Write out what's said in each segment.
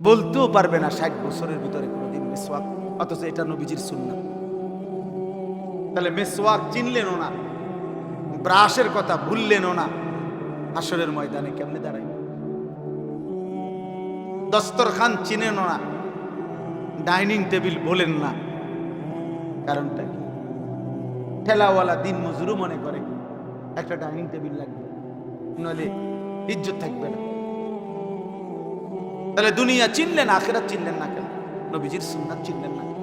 বলতেও পারবে না ষাট বছরের ভিতরে কোনোদিন মেসওয়াক, অথচ এটা নবীজির সুন্নাত তাহলে মেসওয়াক চিনলেনও না, ব্রাশের কথা ভুললেনও না আসরের ময়দানে কেমনে দাঁড়াই দস্তরখান চিনেনও না, ডাইনিং টেবিল বলেন না, কারণটা কি? ঠেলাওয়ালা দিন মজুরও মনে করে, একটা ডাইনিং টেবিল লাগবে, নইলে ইজ্জত থাকবে না। তাহলে দুনিয়া চিনলেন, আখেরাত চিনলেন না কেন? নবীজির সুন্নাত চিনলেন না কেন?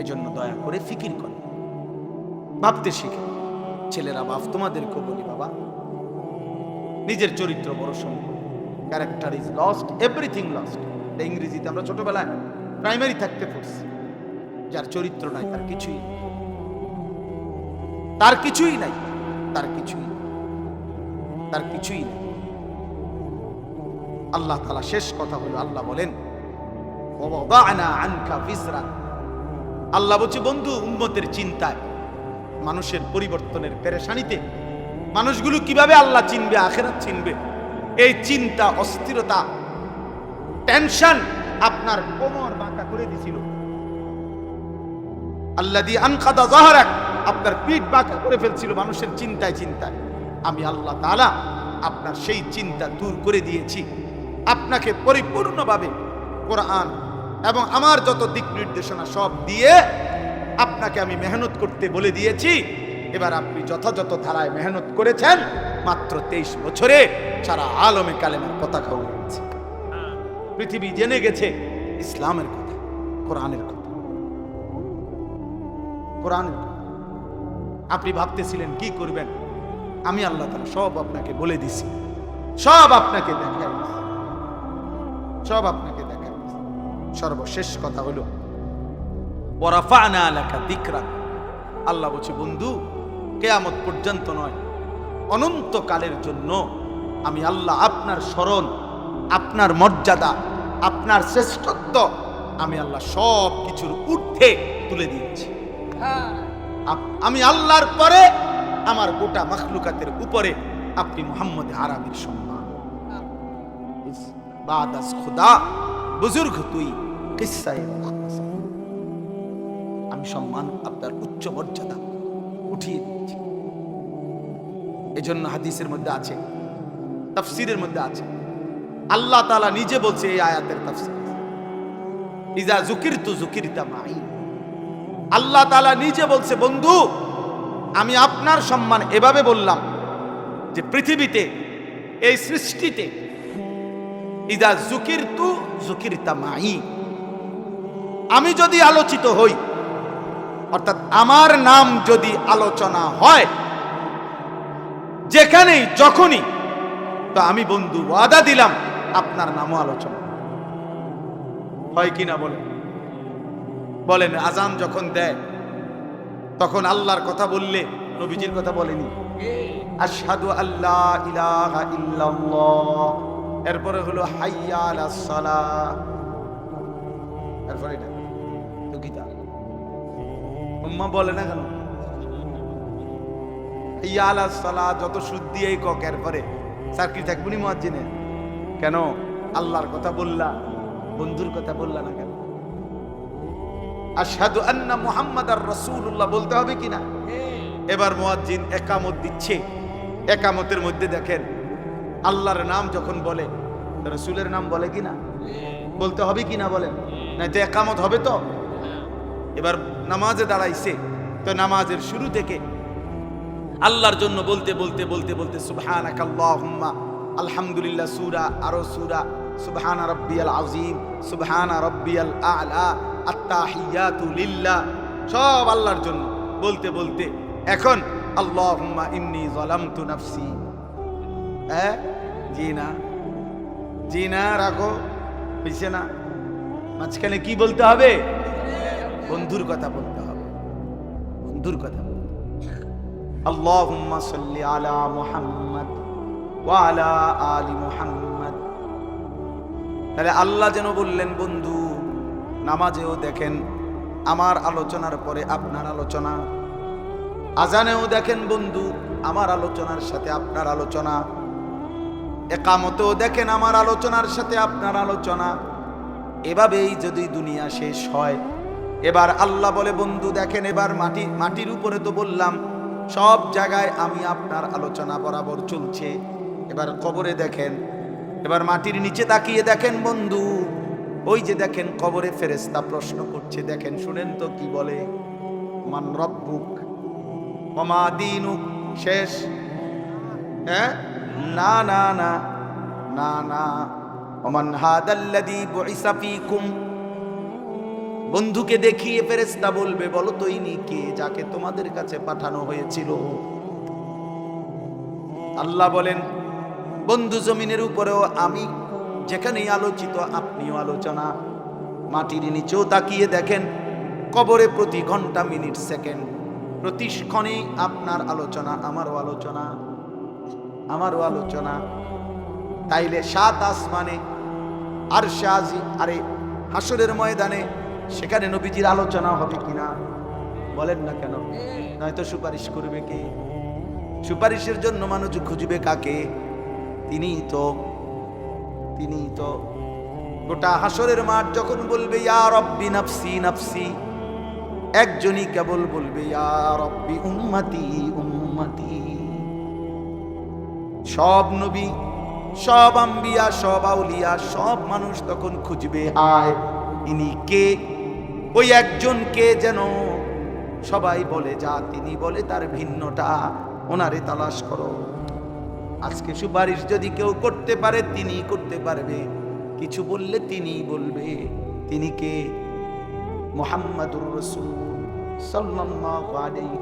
এই জন্য দয়া করে ফিকির করে ভাবতে শিখে। ছেলেরা, বাপ, তোমাদেরকেও বলি বাবা, নিজের চরিত্র বড় সম্পদ character is lost everything lost ইংরেজিতে আমরা ছোটবেলায় প্রাইমারি থাকতে পড়ছি। যার চরিত্র নাই, তার কিছুই তার কিছুই নাই, তার কিছুই তার কিছুই নেই। আল্লাহ তালা শেষ কথা হলো, আল্লাহ বলেন। আল্লাহ বলছে, বন্ধু, উম্মতের চিন্তায়, মানুষের পরিবর্তনের পেরেশানিতে, মানুষগুলো কীভাবে আল্লাহ চিনবে, আখেরাত চিনবে? এই চিন্তা, অস্থিরতা, টেনশন আপনার কোমর বাঁকা করে দিছিল। আল্লাহ দিয়ে আনকাদা জাহারাক আপনার পিঠ বাঁকা করে ফেলছিল মানুষের চিন্তায় চিন্তায়। আমি আল্লাহ তাআলা আপনার সেই চিন্তা দূর করে দিয়েছি। আপনাকে পরিপূর্ণভাবে কোরআন এবং আমার যত দিক নির্দেশনা সব দিয়ে আপনাকে আমি মেহনত করতে বলে দিয়েছি। এবার আপনি যথাযথ ধারায় মেহনত করেছেন, মাত্র তেইশ বছরে সারা আলমে কালেমার পতাকা উড়ে গেছে। পৃথিবী জেনে গেছে, ইসলামের কথা, কোরআনের কথা। কোরআনের কথা। আপনি ভাবতেছিলেন, কি করবেন? আমি আল্লাহ তাআলা সব আপনাকে বলে দিছি, সব আপনাকে দেখাই। সব আপনাকে দেখাই সর্বশেষ কথা হলো আল্লাহ বলছে, বন্ধু, কেয়ামত পর্যন্ত নয়, অনন্তকালের জন্য আমি আল্লাহ আপনার স্মরণ, আপনার মর্যাদা, আপনার শ্রেষ্ঠত্ব, আমি আল্লাহ সব কিছুর ঊর্ধ্বে তুলে দিয়েছি। আমি আল্লাহর পরে, আমার গোটা মখলুকাতের উপরে আপনি মোহাম্মদ আরামের সম্মান বাদাস খুদা, বুজুর্গ তুই। আমি সম্মান আপনার উচ্চ মর্যাদা উঠিয়ে দিচ্ছি। এজন্য হাদিসের মধ্যে আছে, তাফসিরের মধ্যে আছে। আল্লাহ তাআলা নিজে বলছে এই আয়াতের তাফসির। ইজা জুকির তু জুকিরতা আল্লাহ তাআলা নিজে বলছে, বন্ধু, আমি আপনার সম্মান এভাবে বললাম যে পৃথিবীতে, এই সৃষ্টিতে ইদা জুকির তু জুকির তামাই আমি যদি আলোচিত হই, অর্থাৎ আমার নাম যদি আলোচনা হয়, যেখানেই, যখনই, তো আমি বন্ধু ওয়াদা দিলাম, আপনার নামও আলোচনা। হয় কিনা বলেন? বলেন আজান যখন দেয়, তখন আল্লাহর কথা বললে নবীজির কথা বলেনি? আশহাদু আল্লাহ ইলাহা ইল্লাল্লাহ। এরপরে হলো হাইয়া আলাস এরপরে উম্মা বলে না কেন? হাইয়া যত সুদ দিয়েই কক, এরপরে চাকরি থাকবনি মুয়াজ্জিনে। কেন? আল্লাহর কথা বললা, বন্ধুর কথা বললা না কেন? আশহাদু আন্না মুহাম্মাদার রাসূলুল্লাহ, বলতে হবে কিনা এবার মুয়াজ্জিন একামত দিচ্ছে। একামতের মধ্যে দেখেন আল্লাহর নাম যখন বলে, রসুলের নাম বলে কিনা বলতে হবে কিনা বলেন না, তো একামত হবে তো? এবার নামাজে দাঁড়াইছে, তো নামাজের শুরু থেকে আল্লাহর জন্য বলতে বলতে বলতে বলতে সুবহানাক আল্লাহুম্মা আলহামদুলিল্লাহ সূরা, আরও সূরা, সুবহানা রাব্বিয়াল আযীম, সুবহানা রাব্বিয়াল আ'লা, আত্তাহিয়াতু লিল্লাহ, সব আল্লাহর জন্য বলতে বলতে, এখন আল্লাহুম্মা ইন্নী যালামতু নাফসি। হ্যাঁ? জি না জি না রাখো বুঝছে না মাঝখানে কি বলতে হবে বন্ধুর কথা বলতে হবে বন্ধুর কথা। আল্লাহুম্মা সাল্লি আলা মুহাম্মদ ওয়া আলা আলি মুহাম্মদ তাহলে আল্লাহ যেন বললেন, বন্ধু, নামাজেও দেখেন, আমার আলোচনার পরে আপনার আলোচনা। আজানেও দেখেন, বন্ধু, আমার আলোচনার সাথে আপনার আলোচনা। একামতেও দেখেন আমার আলোচনার সাথে আপনার আলোচনা। এভাবেই যদি দুনিয়া শেষ হয়, এবার আল্লাহ বলে, বন্ধু, দেখেন এবার মাটি, মাটির উপরে তো বললাম, সব জায়গায় আমি আপনার আলোচনা বরাবর চলছে। এবার কবরে দেখেন, এবার মাটির নিচে তাকিয়ে দেখেন, বন্ধু, ওই যে দেখেন কবরে ফেরেস্তা প্রশ্ন করছে, দেখেন, শুনেন তো কি বলে, মান রব্বুক মমা দিনুক, শেষ? হ্যাঁ? না না না না না। ওমান হাদাল্লাদি বুইসা ফীকুম। বন্ধুকে দেখিয়ে ফেরেশতা বলবে, বলো তো ইনি কে যাকে তোমাদের কাছে পাঠানো হয়েছিল? আল্লাহ বলেন, বন্ধু জমিনের উপরেও আমি যেখানেই আলোচিত, আপনিও আলোচনা। মাটির নিচেও তাকিয়ে দেখেন, কবরে প্রতি ঘণ্টা, মিনিট, সেকেন্ড, প্রতি ক্ষণেই আপনার আলোচনা, আমারও আলোচনা। আমারও আলোচনা। তাইলে সাত আসমানে আর শাহি আরে হাসরের ময়দানে, সেখানে নবীজির আলোচনা হবে কিনা? বলেন না কেন? নয়তো সুপারিশ করবে কে? সুপারিশের জন্য মানুষ খুঁজবে কাকে? তিনিই তো তিনিই তো। গোটা হাসরের মাঠ যখন বলবে, ইয়া রব্বি নাফসি নাফসি। একজনই কেবল বলবে, ইয়া রব্বি উম্মতি উম্মতি। সব নবী, সব আম্বিয়া, সব আউলিয়া, সব মানুষ তখন খুঁজবে আয় ইনি কে? ওই একজন কে যেন সবাই বলে, যা তিনি বলে তার ভিন্নটা ওনারে তালাশ করো। আজকে সুপারিশ যদি কেউ করতে পারে, তিনি করতে পারবে। কিছু বললে তিনি বলবে, তিনি কে? মোহাম্মদুর রসুল সাল্লাল্লাহু আলাইহি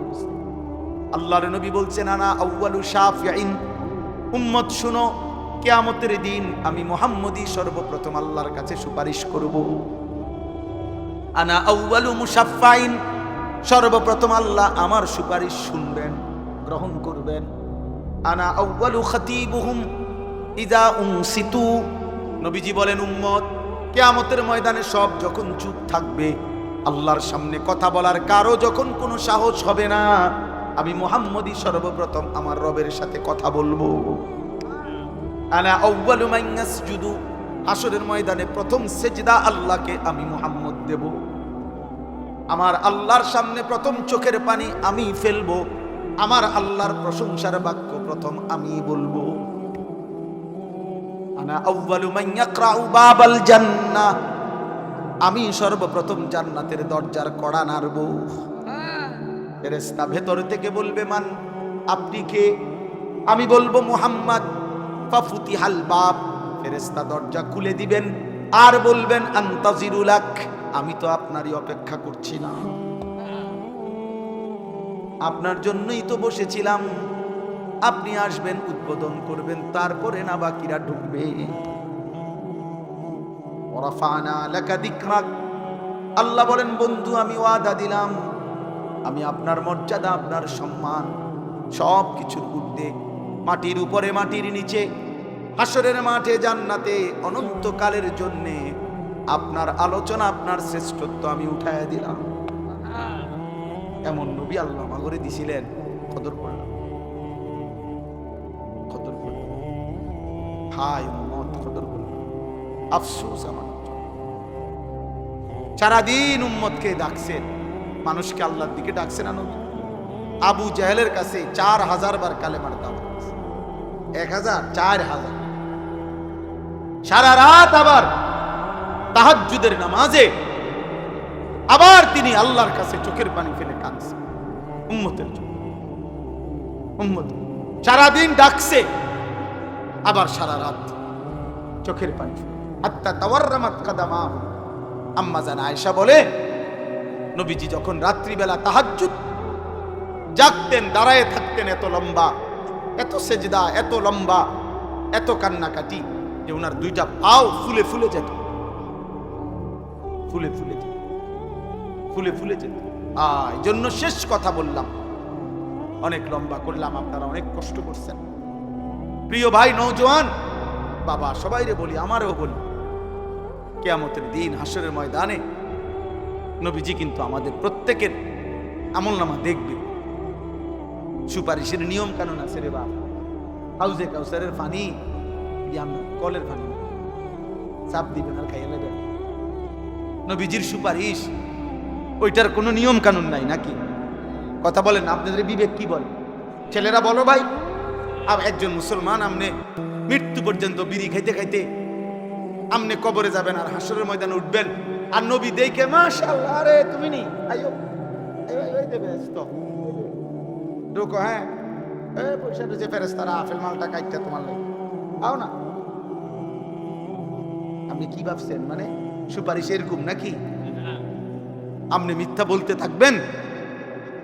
আল্লাহর নবী বলছেন, আনা আউয়ালু শাফিঈন উম্মত, শুনো, কেয়ামতের দিন আমি মুহাম্মদই সর্বপ্রথম আল্লাহর কাছে সুপারিশ করব। আনা আউয়ালু মুশাফফাইন, সর্বপ্রথম আল্লাহ আমার সুপারিশ শুনবেন, গ্রহণ করবেন। আনা আউয়ালু খাতিবুহুম, ইদা উনসিতু নবীজি বলেন, উম্মত, কেয়ামতের ময়দানে সব যখন চুপ থাকবে, আল্লাহর সামনে কথা বলার কারও যখন কোনো সাহস হবে না। আমি মুহাম্মদই সর্বপ্রথম আমার রবের সাথে কথা বলব। আনা হাসরের ময়দানে প্রথম সেজদা আল্লাহকে আমি মুহাম্মদ দেব। আমার আল্লাহর সামনে প্রথম চোখের পানি আমি ফেলব। আমার আল্লাহর প্রশংসার বাক্য প্রথম আমি বলব। আনা আমি সর্বপ্রথম জান্নাতের দরজার কড়া নাড়ব। ফেরেশতা ভেতর থেকে বলবে, মান, আপনি কে? আমি বলব মুহাম্মদ। ফাফুতিহাল বাব, ফেরেশতা দরজা খুলে দিবেন, আর বলবেন আন্তাজিরুলাক আমি তো আপনারই অপেক্ষা করছি না। আপনার জন্যই তো বসেছিলাম। আপনি আসবেন, উদ্বোধন করবেন, তারপরে না বাকিরা ঢুকবে। আল্লাহ বলেন, বন্ধু, আমি ওয়াদা দিলাম। আমি আপনার মর্যাদা, আপনার সম্মান সব কিছুর ঊর্ধ্বে, মাটির উপরে, মাটির নিচে, হাসরের মাঠে, জান্নাতে, অনন্তকালের জন্যে আপনার আলোচনা, আপনার শ্রেষ্ঠত্ব আমি উঠাইয়া দিলাম। এমন নবী আল্লাহ মাগরে দিছিলেন। কদর করলাম। কদর করলাম। হায় উম্মত, কদর করলাম। আফসোস আমার সারাদিন উম্মতকে ডাকছেন। মানুষকে আল্লাহর দিকে ডাকছেন না নবী। আবু জাহেলের কাছে চার হাজার বার কালেমার দাওয়াত। এক হাজার, চার হাজার। সারা রাত আবার তাহাজ্জুদের নামাজে আবার তিনি আল্লাহর কাছে চোখের পানি ফেলে কাঁদছে। উম্মতের জন্য। উম্মত সারাদিন ডাকছে, আবার সারা রাত চোখের পানি আত্মা তাওয়ার্রামাত কাদামা আম্মা জান আয়েশা বলে নবীজি যখন রাত্রিবেলা তাহাজ্জুদ জাগতেন, দাঁড়ায় থাকতেন এত লম্বা, এত সেজদা, এত লম্বা, এত কান্নাকাটি যে ওনার দুইটা পাও ফুলে ফুলে যেত। ফুলে ফুলে যেত। ফুলে ফুলে যেত। এই জন্য শেষ কথা বললাম। অনেক লম্বা করলাম, আপনারা অনেক কষ্ট করছেন। প্রিয় ভাই নৌজওয়ান বাবা, সবাইরে বলি, আমারও বলি, কেয়ামতের দিন হাসরের ময়দানে নবীজি কিন্তু আমাদের প্রত্যেকের আমল নামা দেখবে। সুপারিশের নিয়ম কানুন আছে রে বাপ। হাউজে কাউসারের পানি কলের পানি চাপ দিবেন আর খাইয়ে নেবেন। নবীজির সুপারিশ, ওইটার কোনো নিয়ম কানুন নাই নাকি? কথা বলেন, আপনাদের বিবেক কি বলে? ছেলেরা বলো ভাই। আর একজন মুসলমান, আমনে মৃত্যু পর্যন্ত বিড়ি খাইতে খাইতে আমনে কবরে যাবেন আর হাসরের ময়দানে উঠবেন। আর নবী দেখে, মাশাআল্লাহ, আরে তুমি নি? আইও ঢোকো হ্যাঁ। পয়সা দিয়েছে ফেরেস্তারা আফেল মালটা কাইটা তোমার লাগে আও না। আপনি কি ভাবছেন? মানে সুপারিশ এরকম নাকি? আপনি মিথ্যা বলতে থাকবেন।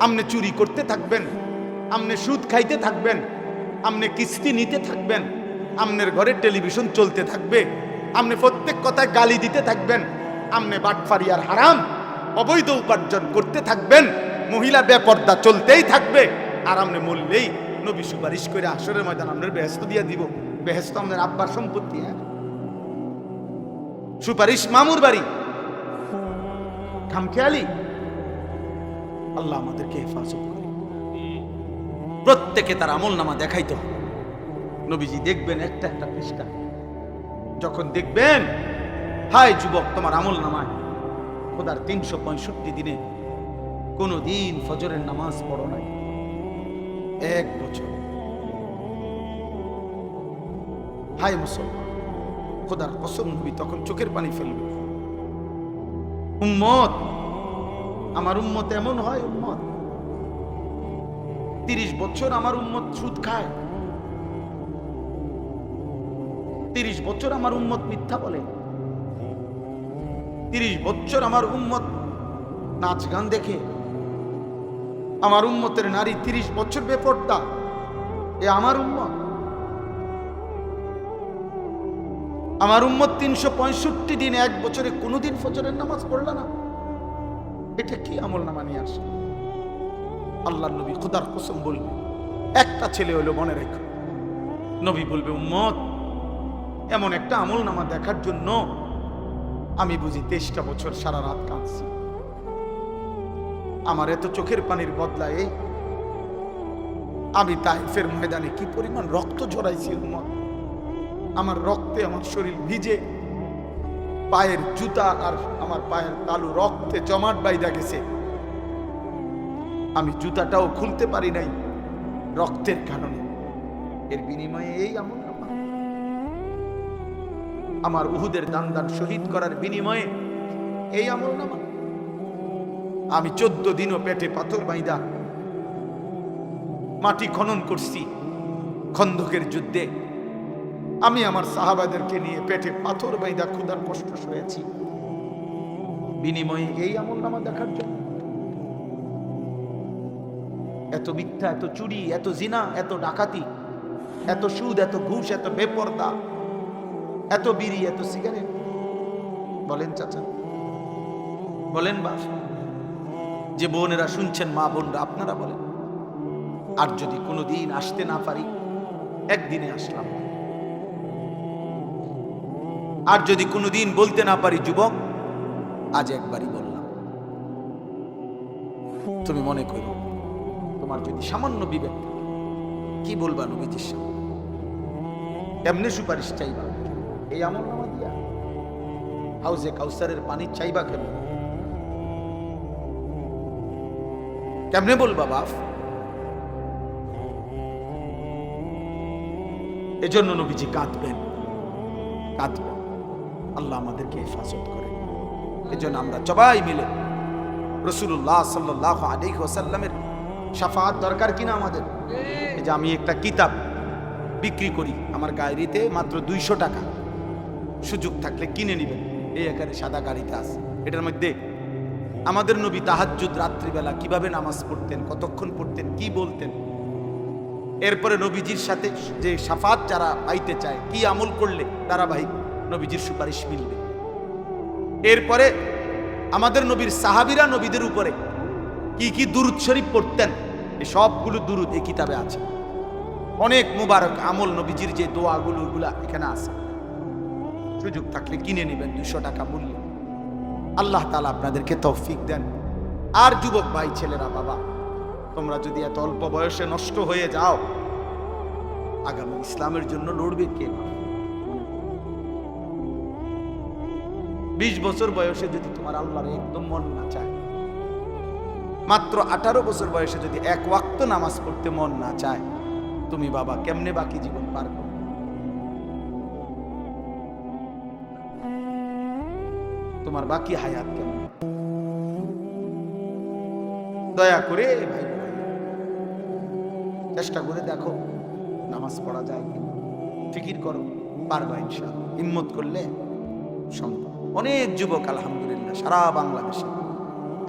আপনি চুরি করতে থাকবেন। আপনি সুদ খাইতে থাকবেন। আপনি কিস্তি নিতে থাকবেন। আপনার ঘরে টেলিভিশন চলতে থাকবে। আপনি প্রত্যেক কথায় গালি দিতে থাকবেন। আপনি বাটফারিয়ার হারাম, অবৈধ উপার্জন করতে থাকবেন, মহিলা বেপর্দা চলতেই থাকবে, আর আপনি মরলেই নবী সুপারিশ করে আসরের ময়দান আপনার বেহেস্ত দিয়ে দিব। বেহেস্ত আমাদের আব্বার সম্পত্তি হ্যাঁ সুপারিশ মামুর বাড়ি। খামখেয়ালি। আল্লাহ আমাদেরকে হেফাজত করে। প্রত্যেকে তার আমল নামা দেখাইতে। হবে নবীজি দেখবেন একটা একটা পৃষ্ঠা যখন দেখবেন হাই যুবক, তোমার আমল নামায়। খোদার তিনশো পঁয়ষট্টি দিনে কোনো দিন ফজরের নামাজ পড়ো নাই। এক বছর। হাই মুসলমান, খোদার কসম নবী তখন চোখের পানি ফেলবে। উম্মত, আমার উম্মত এমন হয় উম্মত। তিরিশ বছর আমার উম্মত সুদ খায়। তিরিশ বছর আমার উম্মত মিথ্যা বলে। তিরিশ বছর আমার উম্মত নাচ গান দেখে, আমার উম্মতের নারী তিরিশ বছর বেপর্দা, এ আমার উম্মত। আমার উম্মত তিনশো পঁয়ষট্টি দিন, এক বছরে কোনোদিন ফজরের নামাজ পড়ল না। এটা কি আমল নামা নিয়ে আসে আল্লাহ নবী খুদার কসম বলবে, একটা ছেলে হলো মনে রেখো। নবী বলবে, উম্মত, এমন একটা আমল নামা দেখার জন্য আমি বুঝি তেইশটা বছর সারা রাত কাঁদছি। আমার এত চোখের পানির বদলায় আমি তাইফের ময়দানে কি পরিমাণ রক্ত ঝরাইছি, উম্মত? আমার রক্তে আমার শরীর ভিজে, পায়ের জুতা আর আমার পায়ের তালু রক্তে জমাট বাইদা গেছে। আমি জুতাটাও খুলতে পারি নাই রক্তের কারণে। এর বিনিময়ে এই নামা আমার উহুদের দান দান শহীদ করার বিনিময়ে এই আমল নামা আমি চোদ্দ দিনও পেটে পাথর বাইদা মাটি খনন করছি খন্দকের যুদ্ধে। আমি আমার সাহাবাদেরকে নিয়ে পেটে পাথর বাইদা ক্ষুধার কষ্ট সয়েছি। বিনিময়ে এই আমল নামা দেখার জন্য। এত মিথ্যা, এত চুরি, এত জিনা, এত ডাকাতি, এত সুদ, এত ঘুষ, এত বেপর্দা এত বিড়ি, এত সিগারেট। বলেন চাচা। বলেন বাস যে বোনেরা শুনছেন মা বোনরা, আপনারা বলেন। আর যদি কোনো দিন আসতে না পারি, একদিনে আসলাম আর যদি কোনো দিন বলতে না পারি, যুবক, আজ একবারই বললাম। তুমি মনে করো, তোমার যদি সামান্য বিবেক কি বলবা নবীজির সামনে? এমনি সুপারিশ চাইবা। এই আমল নামা দিয়া। হাউজে কাউসারের পানি চাইবা কেন কেমনে বলবা, বাপ? এজন্য নবীজি কাঁদবেন। কাঁদবেন। আল্লাহ আমাদেরকে হেফাজত করে এজন্য আমরা সবাই মিলে রসুল্লাহ সাল্লাহ আলী ওসাল্লামের সাফাত দরকার কিনা আমাদের? যে আমি একটা কিতাব বিক্রি করি, আমার গাড়িতে মাত্র দুইশো টাকা। সুযোগ থাকলে কিনে নেবেন। এই একারে সাদা গাড়িতে আছে। এটার মধ্যে আমাদের নবী তাহাজ্জুদ রাত্রিবেলা কীভাবে নামাজ পড়তেন, কতক্ষণ পড়তেন, কি বলতেন? এরপরে নবীজির সাথে যে সাফাত যারা পাইতে চায়, কি আমল করলে ধারাবাহিক নবীজির সুপারিশ মিলবে? এরপরে আমাদের নবীর সাহাবিরা নবীদের উপরে কি কি দুরুদ শরীফ পড়তেন এই সবগুলো দুরুদ এই কিতাবে আছে। অনেক মুবারক আমল নবীজির যে দোয়াগুলো, ওগুলা এখানে আছে। সুযোগ থাকলে কিনে নেবেন দুশো টাকা মূল্য। আল্লাহ তালা আপনাদেরকে তৌফিক দেন। আর যুবক ভাই, ছেলেরা, বাবা, তোমরা যদি এত অল্প বয়সে নষ্ট হয়ে যাও, আগামী ইসলামের জন্য লড়বে কে? বিশ বছর বয়সে যদি তোমার আল্লাহর একদম মন না চায়, মাত্র আঠারো বছর বয়সে যদি এক ওয়াক্ত নামাজ পড়তে মন না চায়, তুমি বাবা, কেমনে বাকি জীবন পারবে তোমার বাকি হায়াত কেমন? দয়া করে ভাই চেষ্টা করে দেখো, নামাজ পড়া যায় কি ফিকির করো, পারবা ইনশাআল্লাহ। হিম্মত করলে সম্ভব। অনেক যুবক, আলহামদুলিল্লাহ, সারা বাংলাদেশে।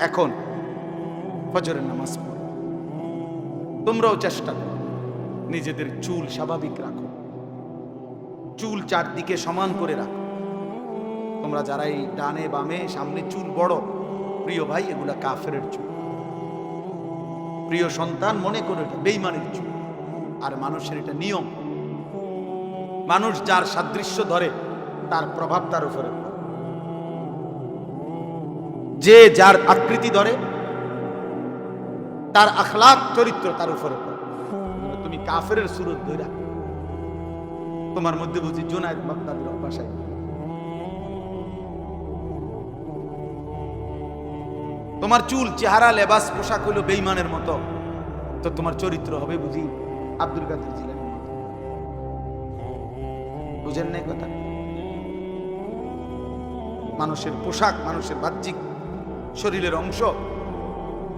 এখন ফজরের নামাজ পড়ো। তোমরাও চেষ্টা করো। নিজেদের চুল স্বাভাবিক রাখো। চুল চারদিকে সমান করে রাখো। তোমরা যারা এই ডানে বামে, সামনে চুল বড়, প্রিয় ভাই, এগুলা কাফের চুল। প্রিয় সন্তান, মনে করে এটা বেইমানের চুল। আর মানুষের এটা নিয়ম। মানুষ যার সাদৃশ্য ধরে, তার প্রভাব তার উপরে যে যার আকৃতি ধরে, তার আখলাক, চরিত্র তার উপরে। তুমি কাফের সুরত ধরা তোমার মধ্যে বুঝি জোনায়দ বাগদাদের অভ্যাসায় তোমার চুল, চেহারা, লেবাস, পোশাক হলো বেইমানের মতো। তো তোমার চরিত্র হবে বুঝি আব্দুল কাদের জিলানির মতো। বুঝেন নাই কথা? মানুষের পোশাক, মানুষের বাহ্যিক শরীরের অংশ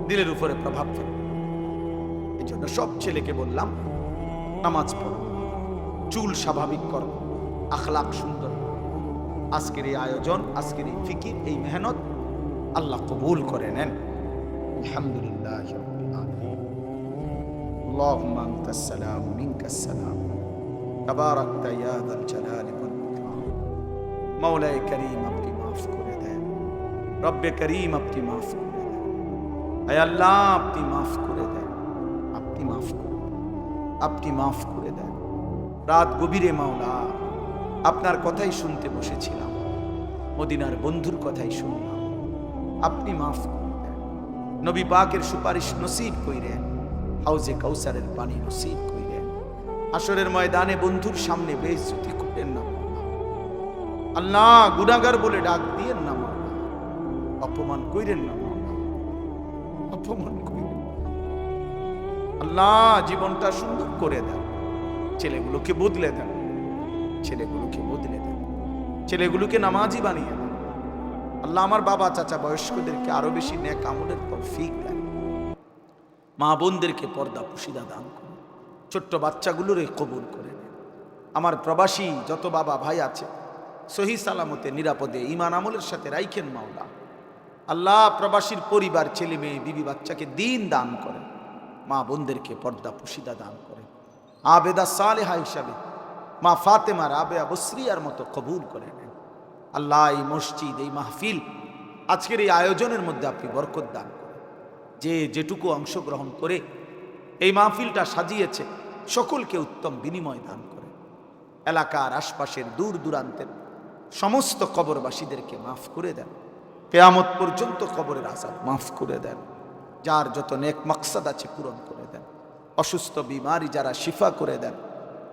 দিলের উপরে প্রভাব ফেলে। এই জন্য সব ছেলেকে বললাম, নামাজ পড়ো, চুল স্বাভাবিক করো আখলাক সুন্দর। আজকের এই আয়োজন, আজকের এই ফিকির, এই মেহনত আল্লাহ কবুল করে নেন আলহামদুলিল্লাহ রাব্বিল আলামিন اللهم انت السلام منك السلام تباركت يا ذا الجلال والاكرام مولاي كريم আপনি মাফ করে দেন রব্বে করিম আপনি মাফ করে দেন আয় আল্লাহ আপনি মাফ করে দেন আপনি মাফ করে দেন আপনি মাফ করে দেন রাত গভীরে মাওলা আপনার কথাই শুনতে বসেছিলাম মদিনার বন্ধুর কথাই শুনলাম আপনি মাফ করে নবী পাকের সুপারিশ নসিব কইরেন, হাউজে কাউসারের পানি নসিব কইরেন। আসরের ময়দানে বন্ধুর সামনে বেইজ্জতি করেন না আল্লাহ গুনাগার বলে ডাক দিয়েন না অপমান কইরেন না অপমান কইরেন। আল্লাহ জীবনটা সুন্দর করে দেন। ছেলেগুলোকে বদলে দেন। ছেলেগুলোকে বদলে দেন। ছেলেগুলোকে নামাজি বানিয়ে আল্লাহ আমার বাবা চাচা বয়স্কদেরকে আরও বেশি ন্যাক আমলের তৌফিক দেন। মা বোনদেরকে পর্দা পুশিদা দান করুন। ছোট্ট বাচ্চাগুলোরে কবুল করে আমার প্রবাসী যত বাবা ভাই আছে, সহি সালামতে নিরাপদে ইমান আমলের সাথে রাইখেন মাওলা। আল্লাহ প্রবাসীর পরিবার, ছেলে মেয়ে, বিবি বাচ্চাকে দিন দান করেন। মা বোনদেরকে পর্দা পুশিদা দান করেন। আবেদা সালেহা হিসাবে মা ফাতেমা রাবেয়া বসরিয়ার মতো কবুল করে নেন। আল্লাহ, এই মসজিদ, এই মাহফিল, আজকের এই আয়োজনের মধ্যে আপনি বরকত দান যে যেটুকু অংশগ্রহণ করে এই মাহফিলটা সাজিয়েছে, সকলকে উত্তম বিনিময় দান করে। এলাকার আশপাশের দূর দূরান্তের সমস্ত কবরবাসীদেরকে মাফ করে দেন। কেয়ামত পর্যন্ত কবরের আজাব মাফ করে দেন। যার যত নেক মকসাদ আছে পূরণ করে দেন। অসুস্থ বিমারি যারা শিফা করে দেন,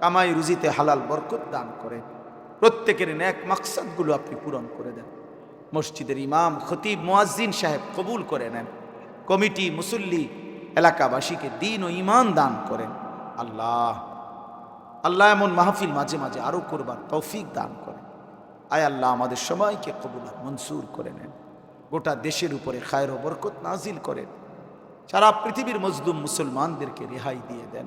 কামাই রুজিতে হালাল বরকত দান করেন। প্রত্যেকের ন্যাক মাকসাদগুলো আপনি পূরণ করে দেন। মসজিদের ইমাম, খতিব, মুয়াজ্জিন সাহেব কবুল করে নেন। কমিটি, মুসল্লি, এলাকাবাসীকে দিন ও ইমান দান করেন। আল্লাহ আল্লাহ এমন মাহফিল মাঝে মাঝে আরও করবার তৌফিক দান করেন। আয় আল্লাহ আমাদের সবাইকে কবুল মনসুর করে নেন। গোটা দেশের উপরে খায়ের বরকত নাজিল করেন। সারা পৃথিবীর মজলুম মুসলমানদেরকে রেহাই দিয়ে দেন।